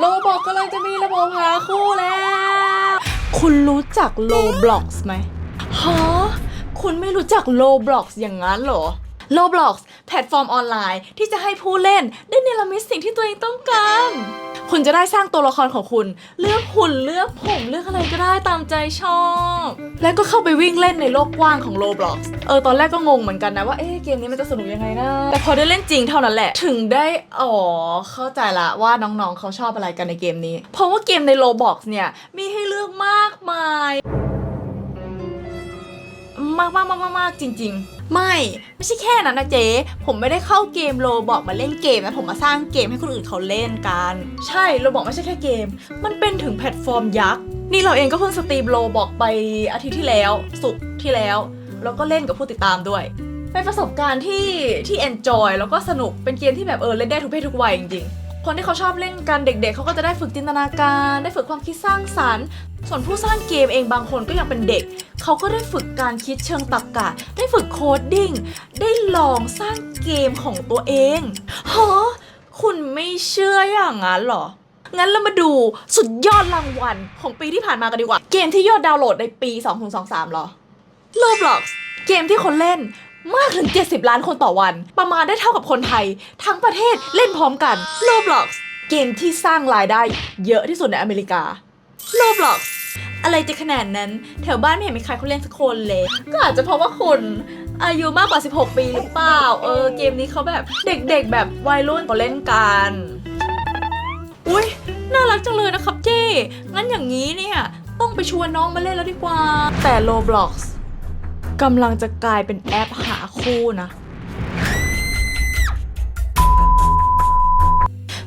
โลบอกกำลังจะมีระบบหาคู่แล้ว คุณรู้จักโลบล็อกส์ไหมฮะคุณไม่รู้จักโลบล็อกส์อย่างนั้นเหรอโลบล็อสแพลตฟอร์มออนไลน์ที่จะให้ผู้เล่นได้เนรมิตสิ่งที่ตัวเองต้องการ คุณจะได้สร้างตัวละครของคุณ เลือกหุ่นเลือกผมเลือกอะไรก็ได้ตามใจชอบ แล้วก็เข้าไปวิ่งเล่นในโลกกว้างของ Roblox เออตอนแรกก็งงเหมือนกันนะว่าเอ๊ะเกมนี้มันจะสนุกยังไงนะ แต่พอได้เล่นจริงเท่านั้นแหละ ถึงได้อ๋อเข้าใจละว่าน้องๆเขาชอบอะไรกันในเกมนี้ เพราะว่าเกมใน Roblox เนี่ยมีให้เลือกมากมาย มากมากมากมากมากจริง ๆ ไม่ ไม่ใช่แค่นั้นนะเจ๊ผมไม่ได้เข้าเกมโลบอกมาเล่นเกมนะผมมาสร้างเกมให้คนอื่นเขาเล่นกัน ใช่โลบอกไม่ใช่แค่เกม มันเป็นถึงแพลตฟอร์มยักษ์นี่เราเองก็เพิ่งสตรีมโลบอกไปอาทิตย์ที่แล้วสุกที่แล้วแล้วก็เล่นกับผู้ติดตามด้วยเป็นประสบการณ์ที่ที่ enjoy แล้วก็สนุกเป็นเกมที่แบบเออเล่นได้ทุกเพศทุกวัยจริงๆ คนที่เขาชอบเล่นกันเด็กๆเขาก็จะได้ฝึกจินตนาการ ได้ฝึกความคิดสร้างสรรค์ ส่วนผู้สร้างเกมเองบางคนก็ยังเป็นเด็ก เขาก็ได้ฝึกการคิดเชิงตรรกะ ได้ฝึกโคดดิ้ง ได้ลองสร้างเกมของตัวเองฮะคุณไม่เชื่ออย่างนั้นหรอ งั้นเรามาดูสุดยอดรางวัลของปีที่ผ่านมากันดีกว่า เกมที่ยอดดาวน์โหลดในปี 2023หรอ Roblox เกมที่คนเล่น มากถึง 70 ล้านคนต่อวัน ประมาณได้เท่ากับคนไทย ทั้งประเทศเล่นพร้อมกัน Roblox เกมที่สร้างรายได้เยอะที่สุดในอเมริกา Roblox อะไรจะขนาดนั้น แถวบ้านไม่เห็นมีใครเขาเล่นสักคนเลย ก็อาจจะเพราะว่าคุณอายุมากกว่า 16 ปีหรือเปล่า เออ เกมนี้เขาแบบเด็กๆ แบบวัยรุ่นเขาเล่นกัน อุ้ยน่ารักจังเลยนะครับเจ้ งั้นอย่างนี้เนี่ย ต้องไปชวนน้องมาเล่นแล้วดีกว่า แต่ Roblox กำลังจะกลายเป็นแอปหาคู่นะ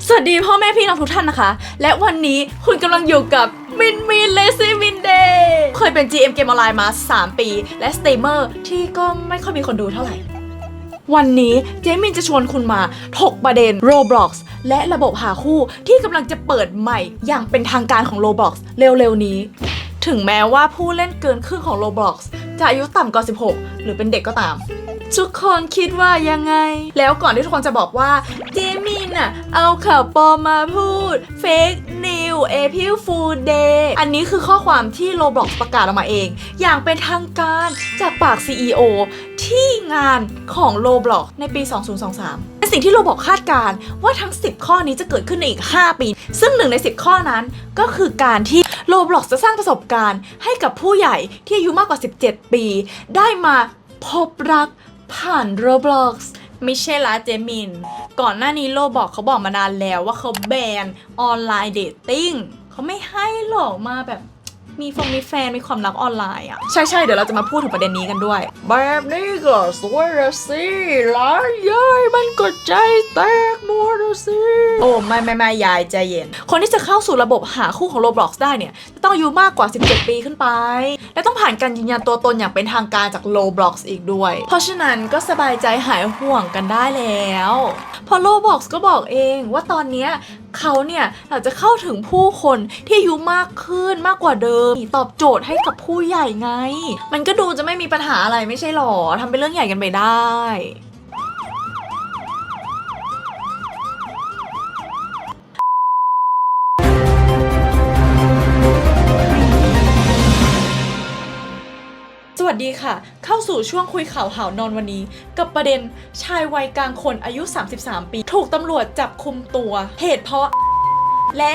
สวัสดีพ่อแม่พี่น้องทุกท่านนะคะ และวันนี้คุณกำลังอยู่กับมินมินเลซี่มินเดย์เคยเป็น GM เกมออนไลน์มา 3 ปี และสตรีมเมอร์ที่ก็ไม่ค่อยมีคนดูเท่าไหร่ วันนี้เจมินจะชวนคุณมาถกประเด็น Roblox และระบบหาคู่ที่กำลังจะเปิดใหม่อย่างเป็นทางการของ Roblox เร็วๆนี้ ถึงแม้ว่าผู้เล่นเกินครึ่งของ Roblox จะอายุต่ำกว่า 16 หรือเป็นเด็กก็ตาม ทุกคนคิดว่ายังไง แล้วก่อนที่ทุกคนจะบอกว่าเจมินอะเอาข่าวปลอมมาพูดเฟกนิวเอพิลฟูเดย์อันนี้คือข้อความที่โลบล็อกประกาศออกมาเอง อย่างเป็นทางการจากปาก CEO ที่งานของ Roblox ในปี 2023เป็นสิ่งที่ Roblox คาดการ์ว่าทั้ง 10 ข้อนี้จะเกิดขึ้นในอีก 5 ปี ซึ่งหนึ่งใน 10 ข้อนั้นก็คือการที่ Roblox จะสร้างประสบการณ์ ให้กับผู้ใหญ่ที่อายุมากกว่า 17 ปี ได้มาพบรักผ่าน Roblox ไม่ใช่ละเจมิน ก่อนหน้านี้โลบอกเขาบอกมานานแล้วว่าเขาแบนออนไลน์เดทติ้งเขาไม่ให้หรอกมาแบบ มีฟงมีแฟนมีความรักออนไลน์อะ ใช่ใช่ๆเดี๋ยวเราจะมาพูดถึงประเด็นนี้กันด้วย แบบนี้ก็สวยละสิหลายยายมันก็ใจแตกหมดละสิ โอ้ไม่ไม่ไม่ยายใจเย็น คนที่จะเข้าสู่ระบบหาคู่ของ Roblox ได้เนี่ย จะต้องอายุมากกว่า 17 ปีขึ้นไป และต้องผ่านการยืนยันตัวตนอย่างเป็นทางการจาก Roblox อีกด้วย เพราะฉะนั้นก็สบายใจหายห่วงกันได้แล้วเพอ Roblox ก็บอกเองว่าตอนเนี้ยเขาเนี่ยอยากจะเข้าถึงผู้คนที่อายุมากขึ้นมากกว่าเดิมตอบโจทย์ให้กับผู้ใหญ่ไง มันก็ดูจะไม่มีปัญหาอะไรไม่ใช่หรอทำเป็นเรื่องใหญ่กันไปได้สวัสดีค่ะ เข้าสู่ช่วงคุยข่าวหาวนอนวันนี้ กับประเด็นชายวัยกลางคนอายุ 33 ปี ถูกตำรวจจับคุมตัว เหตุเพราะ และ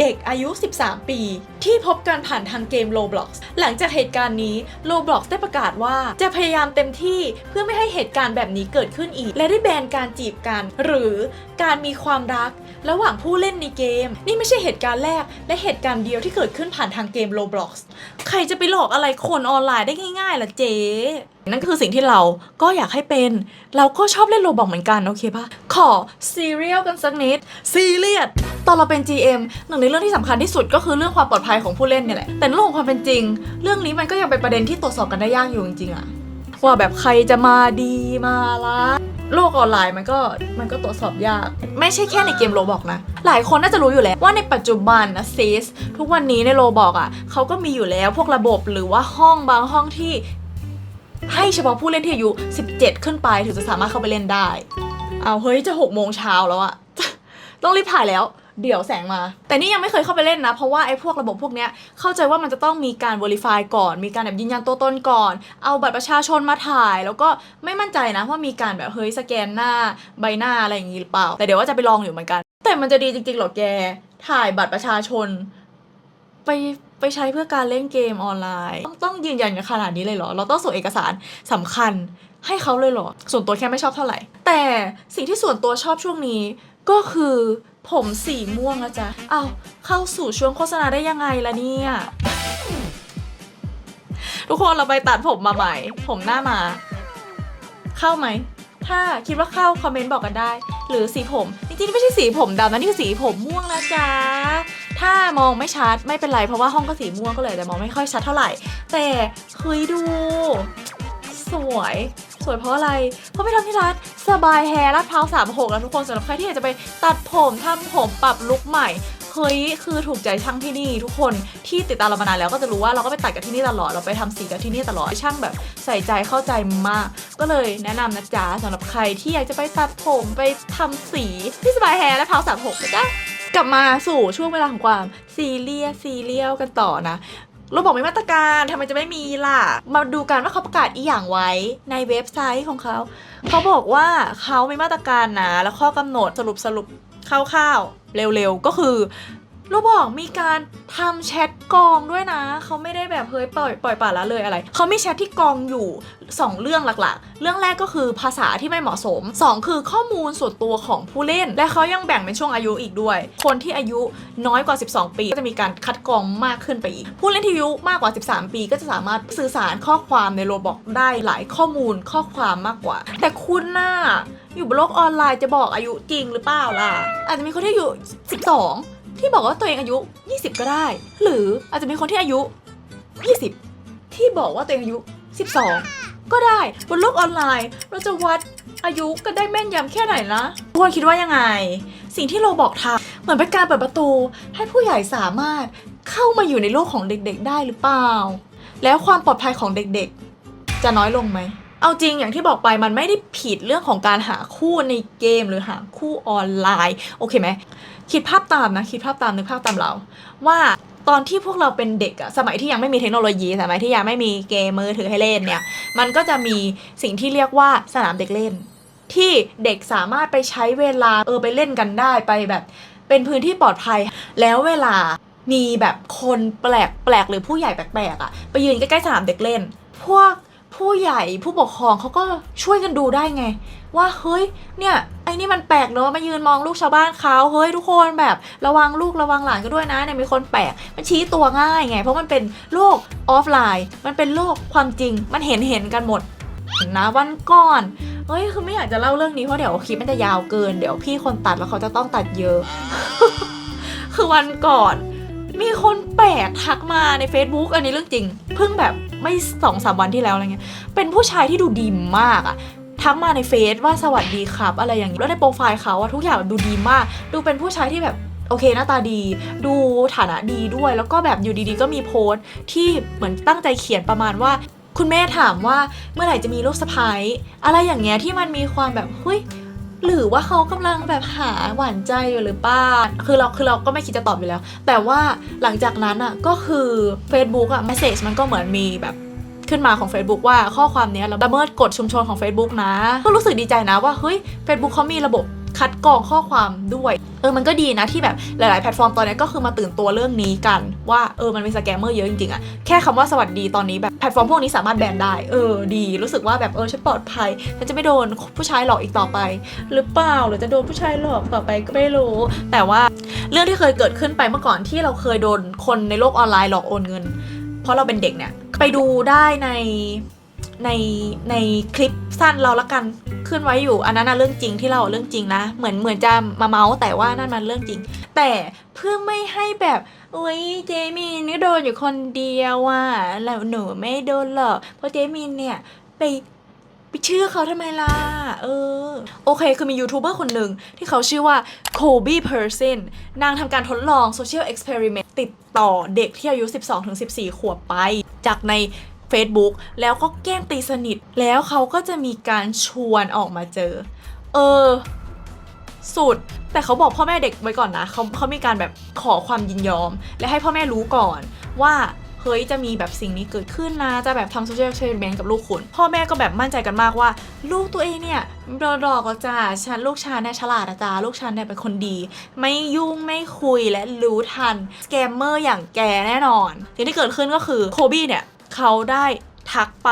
เด็กอายุ 13 ปี ที่พบกันผ่านทางเกม Roblox หลังจากเหตุการณ์นี้ Roblox ได้ประกาศว่าจะพยายามเต็มที่เพื่อไม่ให้เหตุการณ์แบบนี้เกิดขึ้นอีก และได้แบนการจีบกัน หรือการมีความรัก ระหว่างผู้เล่นในเกม นี่ไม่ใช่เหตุการณ์แรก และเหตุการณ์เดียวที่เกิดขึ้นผ่านทางเกม Roblox ใครจะไปหลอกอะไรคนออนไลน์ได้ง่ายๆล่ะเจ๊ นั่นคือสิ่งที่เราก็อยากให้เป็น เราก็ชอบเล่นโรบอกเหมือนกัน โอเคปะขอซีเรียลกันสักนิดซีเรียสตอนเราเป็น GM หนึ่งในเรื่องที่สำคัญที่สุดก็คือเรื่องความปลอดภัยของผู้เล่นเนี่ยแหละ แต่ในเรื่องของความเป็นจริง เรื่องนี้มันก็ยังเป็นประเด็นที่ตรวจสอบกันได้ยากอยู่จริงๆอะว่าแบบใครจะมาดีมาร้ายโลกออนไลน์มันก็มันก็ตรวจสอบยาก ไม่ใช่แค่ในเกมโรบอกนะ หลายคนน่าจะรู้อยู่แล้วว่าในปัจจุบันนะซีสทุกวันนี้ในโรบอกอะเขาก็มีอยู่แล้วพวกระบบหรือว่าห้องบางห้องที่ ให้เฉพาะผู้เล่นที่อายุ 17 ขึ้นไปถึงจะสามารถเข้าไปเล่นได้ เอาเฮ้ยจะ6โมงเช้าแล้วอะต้องรีบถ่ายแล้วเดี๋ยวแสงมา แต่นี่ยังไม่เคยเข้าไปเล่นนะ เพราะว่าไอ้พวกระบบพวกเนี้ยเข้าใจว่ามันจะต้องมีการ verify ก่อน มีการแบบยืนยันตัวตนก่อน เอาบัตรประชาชนมาถ่าย แล้วก็ไม่มั่นใจนะว่ามีการแบบเฮ้ยสแกนหน้าใบหน้าอะไรอย่างงี้หรือเปล่า แต่เดี๋ยวว่าจะไปลองอยู่เหมือนกัน แต่มันจะดีจริงๆหรอแก ถ่ายบัตรประชาชน ไป ไปใช้เพื่อการเล่นเกมออนไลน์ ต้องต้องยืนยันกันขนาดนี้เลยเหรอ เราต้องส่งเอกสารสำคัญให้เขาเลยเหรอ ส่วนตัวแค่ไม่ชอบเท่าไหร่ แต่สิ่งที่ส่วนตัวชอบช่วงนี้ก็คือผมสีม่วงนะจ๊ะเอาเข้าสู่ช่วงโฆษณาได้ยังไงล่ะเนี่ย ทุกคนเราไปตัดผมมาใหม่ ผมหน้ามา เข้าไหม ถ้าคิดว่าเข้าคอมเมนต์บอกกันได้ หรือสีผม จริงๆนี่ไม่ใช่สีผมดำนะนี่คือสีผมม่วงนะจ๊ะ ถ้ามองไม่ชัดไม่เป็นไรเพราะว่าห้องก็สีม่วงก็เลยแต่มองไม่ค่อยชัดเท่าไหร่ แต่เฮ้ยดู สวยสวยเพราะอะไร เพราะไปทำที่ร้านสบายแฮร์ลาดพร้าวสามหกแล้วทุกคนสำหรับใครที่อยากจะไปตัดผมทำผมปรับลุคใหม่เฮ้ยคือถูกใจช่างที่นี่ทุกคนที่ติดตามเรามานานแล้วก็จะรู้ว่าเราก็ไปตัดกับที่นี่ตลอดเราไปทำสีกับที่นี่ตลอดช่างแบบใส่ใจเข้าใจมาก ก็เลยแนะนำนะจ๊ะสำหรับใครที่อยากจะไปตัดผมไปทำสีที่สบายแฮร์และเพาสามหกนะจ๊ะ กลับมาสู่ช่วงเวลาของความซีเรียสซีเรียลกันต่อนะเราบอกมีมาตรการทำไมจะไม่มีล่ะ มาดูกันว่าเขาประกาศอีอย่างไว้ในเว็บไซต์ของเขา เขาบอกว่าเขามีมาตรการนะ แล้วข้อกำหนดสรุปสรุปคร่าวๆเร็วๆ ก็คือ เราบอกมีการทำแชทกองด้วยนะ เขาไม่ได้แบบเฮ้ยปล่อยปล่อยป่าละเลยอะไร เขามีแชทที่กองอยู่ 2 เรื่องหลักๆ เรื่องแรกก็คือภาษาที่ไม่เหมาะสม 2 คือข้อมูลส่วนตัวของผู้เล่น และเขายังแบ่งเป็นช่วงอายุอีกด้วย คนที่อายุน้อยกว่า 12 ปี ก็จะมีการคัดกรองมากขึ้นไปอีก ผู้เล่นที่อายุมากกว่า 13 ปี ก็จะสามารถสื่อสารข้อความในโรบอกได้หลายข้อมูลข้อความมากกว่า แต่คุณน่ะอยู่บนโลกออนไลน์จะบอกอายุจริงหรือเปล่าล่ะ อาจจะมีคนที่อายุ12 ที่บอกว่าตัวเองอายุ 20 ก็ได้ หรืออาจจะมีคนที่อายุ 20 ที่บอกว่าตัวเองอายุ 12 ก็ได้บนโลกออนไลน์ เราจะวัดอายุกันได้แม่นยำแค่ไหนนะทุกคนคิดว่ายังไง สิ่งที่เราบอกทำเหมือนเป็นการเปิดประตู ให้ผู้ใหญ่สามารถเข้ามาอยู่ในโลกของเด็กๆ ได้หรือเปล่า แล้วความปลอดภัยของเด็กๆ จะน้อยลงไหม เอาจริงอย่างที่บอกไปมันไม่ได้ผิดเรื่องของการหาคู่ในเกมหรือหาคู่ออนไลน์ โอเคไหมคิดภาพตามนะคิดภาพตามนึกภาพตามเรา ว่าตอนที่พวกเราเป็นเด็กอะสมัยที่ยังไม่มีเทคโนโลยีสมัยที่ยังไม่มีเกมมือถือให้เล่นเนี่ยมันก็จะมีสิ่งที่เรียกว่าสนามเด็กเล่น ที่เด็กสามารถไปใช้เวลาเออไปเล่นกันได้ไปแบบ เป็นพื้นที่ปลอดภัย แล้วเวลามีแบบคนแปลกแปลกหรือผู้ใหญ่แปลกๆอะไปยืนใกล้ๆสนามเด็กเล่น พวก ผู้ใหญ่ผู้ปกครองเขาก็ช่วยกันดูได้ไง ว่าเฮ้ยเนี่ยไอ้นี่มันแปลกเนอะมายืนมองลูกชาวบ้านเขาเฮ้ยทุกคนแบบระวังลูกระวังหลานก็ด้วยนะเนี่ยมีคนแปลกมันชี้ตัวง่ายไง เพราะมันเป็นโลกออฟไลน์ มันเป็นโลกความจริงมันเห็นเห็นกันหมดนะวันก่อนเฮ้ยคือไม่อยากจะเล่าเรื่องนี้เพราะเดี๋ยวคลิปมันจะยาวเกิน เดี๋ยวพี่คนตัดแล้วเขาจะต้องตัดเยอะ คือวันก่อน มีคนแปลกทักมาใน Facebook อันนี้เรื่องจริง เพิ่งแบบไม่สองสามวันที่แล้วอะไรเงี้ย เป็นผู้ชายที่ดูดีมากอะทักมาในเฟซว่าสวัสดีครับอะไรอย่างนี้แล้วในโปรไฟล์เขาอะทุกอย่างแบบดูดีมาก ดูเป็นผู้ชายที่แบบโอเคหน้าตาดี ดูฐานะดีด้วย แล้วก็แบบอยู่ดีๆ ก็มีโพสต์ที่เหมือนตั้งใจเขียนประมาณว่า คุณแม่ถามว่าเมื่อไหร่จะมีลูกสะพ้ายอะไรอย่างเงี้ยที่มันมีความแบบเฮ้ย หรือว่าเขากำลังแบบหาหวานใจอยู่หรือเปล่าคือเราคือเราก็ไม่คิดจะตอบอยู่แล้ว แต่ว่าหลังจากนั้นอะก็คือ Facebook อะ message มันก็เหมือนมีแบบขึ้นมาของ Facebook ว่าข้อความนี้เราละเมิดกฎชุมชนของ Facebook นะ ก็รู้สึกดีใจนะว่าเฮ้ย Facebook เขามีระบบ คัดกรองข้อความด้วยเออมันก็ดีนะที่แบบหลาย ๆ แพลตฟอร์มตอนนี้ก็คือมาตื่นตัวเรื่องนี้กัน ว่าเออมันมีสแกมเมอร์เยอะจริง ๆอะแค่คำว่าสวัสดีตอนนี้แบบแพลตฟอร์มพวกนี้สามารถแบนได้เออดี รู้สึกว่าแบบเออฉันปลอดภัยฉันจะไม่โดนผู้ชายหลอกอีกต่อไป หรือเปล่าหรือจะโดนผู้ชายหลอกต่อไปก็ไม่รู้ แต่ว่าเรื่องที่เคยเกิดขึ้นไปเมื่อก่อนที่เราเคยโดนคนในโลกออนไลน์หลอกโอนเงิน เพราะเราเป็นเด็กเนี่ยไปดูได้ใน ในในคลิปสั้นเราละกันขึ้นไว้อยู่ อันนั้นนะเรื่องจริงที่เราเรื่องจริงนะ เหมือนเหมือนจะมาเมาส์แต่ว่านั่นมันเรื่องจริง แต่เพื่อไม่ให้แบบโอ้ยเจมินี่โดนอยู่คนเดียวอะแล้วหนูไม่โดนหรอกเพราะเจมินเนี่ยไปไปเชื่อเขาทำไมล่ะ เออ โอเค คือมียูทูบเบอร์คนหนึ่งที่เขาชื่อว่าโคบี้เพอร์เซนนางทำการทดลองโซเชียลเอ็กซ์เพร์เมนต์ติดต่อเด็กที่อายุ 12-14 ขวบไป จากใน Facebook แล้วก็แกล้งตีสนิท แล้วเขาก็จะมีการชวนออกมาเจอ เออ สุด แต่เขาบอกพ่อแม่เด็กไว้ก่อนนะเขาเขามีการแบบขอความยินยอม และให้พ่อแม่รู้ก่อนว่าเฮ้ยจะมีแบบสิ่งนี้เกิดขึ้นนะ จะแบบทำโซเชียลเ e เ e นกับลูกคุณ พ่อแม่ก็แบบมั่นใจกันมากว่า ลูกตัวเองเนี่ยรอดอก็จ้าฉันลูกฉันเนี่ยฉลาดจ้าลูกฉันเนี่ยเป็นคนดี ไม่ยุ่งไม่คุยและรู้ทัน สแกมเมอร์อย่างแกแน่นอน สิ่งที่เกิดขึ้นก็คือโคบี้เนี่ย เขาได้ทักไป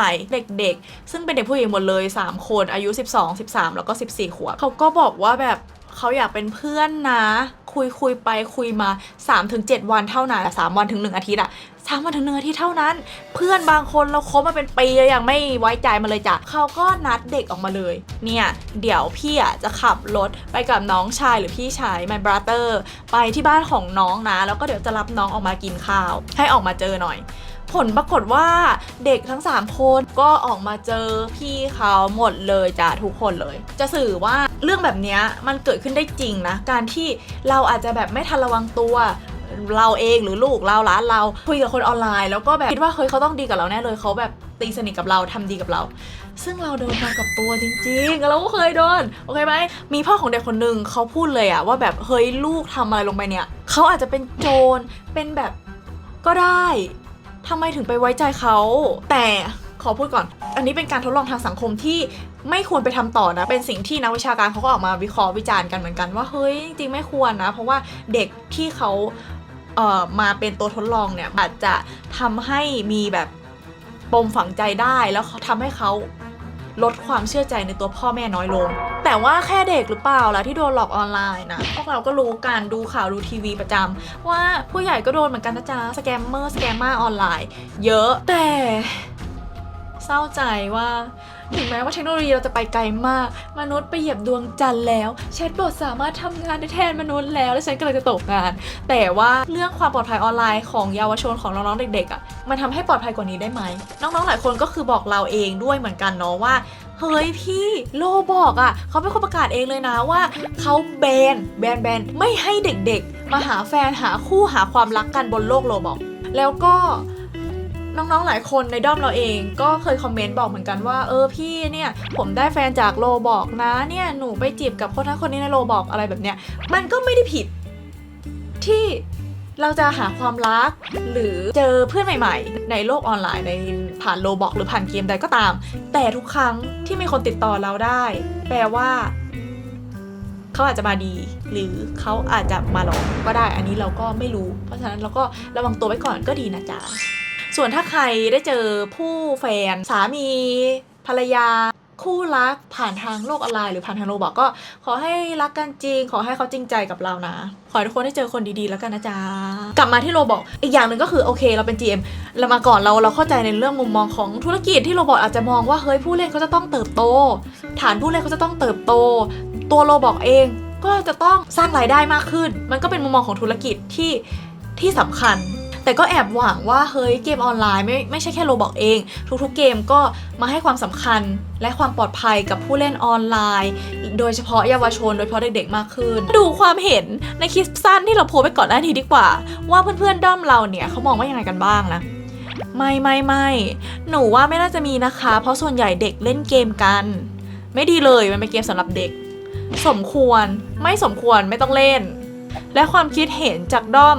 เด็กๆ ซึ่งเป็นเด็กผู้หญิงหมดเลย 3 คนอายุ 12 13 แล้วก็ 14 ขวบเขาก็บอกว่าแบบเขาอยากเป็นเพื่อนนะ คุยคุยไปคุยมา 3-7 วันเท่านั้น3วันถึง 1 อาทิตย์อะสามวันถึงหนึ่งอาทิตย์เท่านั้น เพื่อนบางคนเราคบมาเป็นปียังไม่ไว้ใจมาเลยจ้ะเขาก็นัดเด็กออกมาเลย เนี่ย เดี๋ยวพี่อะจะขับรถไปกับน้องชายหรือพี่ชาย my brother ไปที่บ้านของน้องนะ แล้วก็เดี๋ยวจะรับน้องออกมากินข้าว ให้ออกมาเจอหน่อย ผลปรากฏว่าเด็กทั้ง 3 คนก็ออกมาเจอพี่เขาหมดเลยจ้ะทุกคนเลย จะสื่อว่าเรื่องแบบนี้มันเกิดขึ้นได้จริงนะ การที่เราอาจจะแบบไม่ทันระวังตัวเราเองหรือลูกเราหลานเราคุยกับคนออนไลน์ แล้วก็แบบคิดว่าเฮ้ยเขาต้องดีกับเราแน่เลยเขาแบบตีสนิทกับเราทำดีกับเรา ซึ่งเราโดนมากับตัวจริงๆ เราก็เคยโดนโอเคไหมมีพ่อของเด็กคนหนึ่งเขาพูดเลยอะว่าแบบเฮ้ยลูกทำอะไรลงไปเนี่ยเขาอาจจะเป็นโจรเป็นแบบก็ได้ ทำไมถึงไปไว้ใจเขา แต่ขอพูดก่อน อันนี้เป็นการทดลองทางสังคมที่ไม่ควรไปทำต่อนะ เป็นสิ่งที่นักวิชาการเขาก็ออกมาวิเคราะห์วิจารณ์กันเหมือนกันว่าเฮ้ยจริงๆไม่ควรนะ เพราะว่าเด็กที่เขาเอ่อมาเป็นตัวทดลองเนี่ยอาจจะทำให้มีแบบปมฝังใจได้แล้วทำทำให้เขา ลดความเชื่อใจในตัวพ่อแม่น้อยลง แต่ว่าแค่เด็กหรือเปล่าล่ะที่โดนหลอกออนไลน์นะพวกเราก็รู้การดูข่าวดูทีวีประจำว่าผู้ใหญ่ก็โดนเหมือนกันนะจ๊ะสแกมเมอร์สแกมมาออนไลน์ เยอะแต่เศร้าใจว่า ถึงแม้ว่าเทคโนโลยีเราจะไปไกลมาก มนุษย์ไปเหยียบดวงจันทร์แล้วแชทบอทสามารถทำงานได้แทนมนุษย์แล้ว และฉันก็เลยจะตกงาน แต่ว่าเรื่องความปลอดภัยออนไลน์ของเยาวชนของน้องๆเด็กๆอะ่ะมันทำให้ปลอดภัยกว่านี้ได้ไหมน้องๆหลายคนก็คือบอกเราเองด้วยเหมือนกันเนาะว่าเฮ้ยพี่โลบอกอะ่ะเขาเป็นคนประกาศเองเลยนะว่าเขาแบนแบนแบนไม่ให้เด็กๆ มาหาแฟนหาคู่หาความรักกันบนโลกโลบอก แล้วก็ น้องๆ หลายคนในด้อมเราเองก็เคยคอมเมนต์บอกเหมือนกันว่า เออพี่เนี่ย ผมได้แฟนจากโลบอกนะเนี่ยหนูไปจีบกับคนนั้นคนนี้ในโลบอกอะไรแบบเนี้ยมันก็ไม่ได้ผิดที่เราจะหาความรัก หรือเจอเพื่อนใหม่ๆ ในโลกออนไลน์ในผ่านโลบอกหรือผ่านเกมใดก็ตาม แต่ทุกครั้งที่มีคนติดต่อเราได้ แปลว่าเขาอาจจะมาดี หรือเขาอาจจะมาหลอกก็ได้อันนี้เราก็ไม่รู้ เพราะฉะนั้นเราก็ระวังตัวไว้ก่อนก็ดีนะจ๊ะ ส่วนถ้าใครได้เจอผู้แฟนสามีภรรยาคู่รักผ่านทางโลกออนไลน์หรือผ่านทางโลบอกก็ขอให้รักกันจริง ขอให้เขาจริงใจกับเรานะ ขอให้ทุกคนได้เจอคนดีๆแล้วกันนะจ๊ะ กลับมาที่โลบอกอีกอย่างหนึ่งก็คือโอเค เราเป็น GM เรามาก่อนเราเราเข้าใจในเรื่องมุมมองของธุรกิจที่โรบอทอาจจะมองว่าเฮ้ยผู้เล่นเขาจะต้องเติบโต ฐานผู้เล่นเขาจะต้องเติบโต ตัวโรบอกเองก็จะต้องสร้างรายได้มากขึ้น มันก็เป็นมุมมองของธุรกิจที่ที่สำคัญ แต่ก็แอบหวังว่าเฮ้ยเกมออนไลน์ไม่ไม่ใช่แค่โรบอกเอง ทุกๆเกมก็มาให้ความสำคัญและความปลอดภัยกับผู้เล่นออนไลน์ โดยเฉพาะเยาวชนโดยเฉพาะเด็กๆมากขึ้น ดูความเห็นในคลิปสั้นที่เราโพสไปก่อนหน้านี้ดีกว่า ว่าเพื่อนๆด้อมเราเนี่ยเขามองว่ายังไงกันบ้างนะไม่ไม่ไม่หนูว่าไม่น่าจะมีนะคะ เพราะส่วนใหญ่เด็กเล่นเกมกัน ไม่ดีเลยมันเป็นเกมสำหรับเด็ก สมควรไม่สมควรไม่ต้องเล่น และความคิดเห็นจากด้อม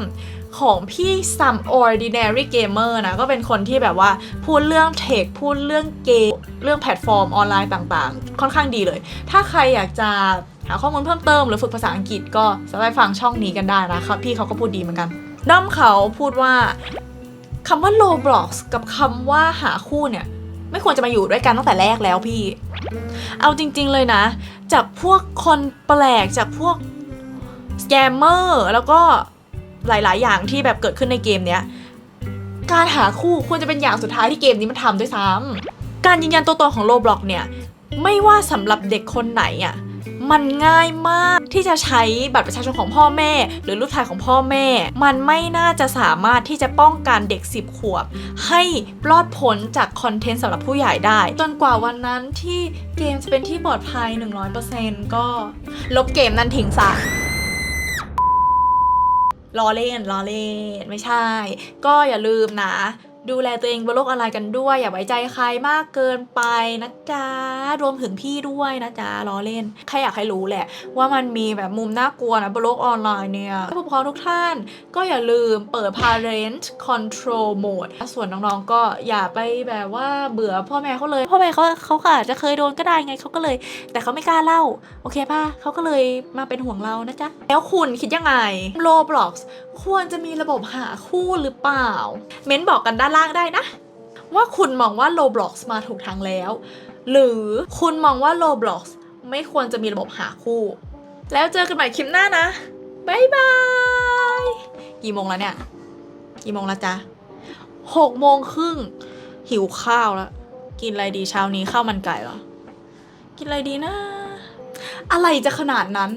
ของพี่ Some Ordinary Gamer นะ ก็เป็นคนที่แบบว่าพูดเรื่องเทคพูดเรื่องเกม เรื่องแพลตฟอร์มออนไลน์ต่างๆ ค่อนข้างดีเลย ถ้าใครอยากจะหาข้อมูลเพิ่มเติมหรือฝึกภาษาอังกฤษก็สามารถฟังช่องนี้กันได้นะครับพี่เขาก็พูดดีเหมือนกันด้อมเขาพูดว่าคำว่า Roblox กับคำว่าหาคู่เนี่ย ไม่ควรจะมาอยู่ด้วยกันตั้งแต่แรกแล้วพี่ เอาจริงๆเลยนะ จากพวกคนแปลกจากพวกสแกมเมอร์แล้วก็ หลาย ๆ อย่างที่แบบเกิดขึ้นในเกมเนี้ยการหาคู่ควรจะเป็นอย่างสุดท้ายที่เกมนี้มันทำด้วยซ้ำการยืนยันตัวตนของโลบล็อกเนี่ยไม่ว่าสำหรับเด็กคนไหนอะมันง่ายมากที่จะใช้บัตรประชาชนของพ่อแม่ หรือรูปถ่ายของพ่อแม่ มันไม่น่าจะสามารถที่จะป้องกันเด็ก 10 ขวบ ให้ปลอดพ้นจากคอนเทนต์สำหรับผู้ใหญ่ได้ จนกว่าวันนั้นที่เกมจะเป็นที่ปลอดภัย 100%ก็ลบเกมนั้นทิ้งซะ ล้อเล่นล้อเล่นไม่ใช่ ก็อย่าลืมนะ ดูแลตัวเองบนโลกออนไลน์กันด้วย อย่าไว้ใจใครมากเกินไปนะจ๊ะรวมถึงพี่ด้วยนะจ๊ะล้อเล่นใครอยากให้รู้แหละ ว่ามันมีแบบมุมน่ากลัวนะบนโลกออนไลน์เนี่ยผู้ปกครองทุกท่าน ก็อย่าลืมเปิด parent control mode ส่วนน้องๆก็อย่าไปแบบว่าเบื่อพ่อแม่เขาเลยพ่อแม่เขาเขาอาจจะเคยโดนก็ได้ไงเขาก็เลย แต่เขาไม่กล้าเล่าโอเคป่ะเขาก็เลยมาเป็นห่วงเรานะจ๊ะแล้วคุณคิดยังไง Roblox ควรจะมีระบบหาคู่หรือเปล่า เม้นบอกกันด้านล่างได้นะ ว่าคุณมองว่า Roblox มาถูกทางแล้ว หรือคุณมองว่า Roblox ไม่ควรจะมีระบบหาคู่ แล้วเจอกันใหม่คลิปหน้านะบ๊ายบาย กี่โมงแล้วเนี่ย กี่โมงแล้วจ๊ะหกโมงครึ่งหิวข้าวแล้ว กินอะไรดีเช้านี้ข้าวมันไก่เหรอ กินอะไรดีนะ อะไรจะขนาดนั้น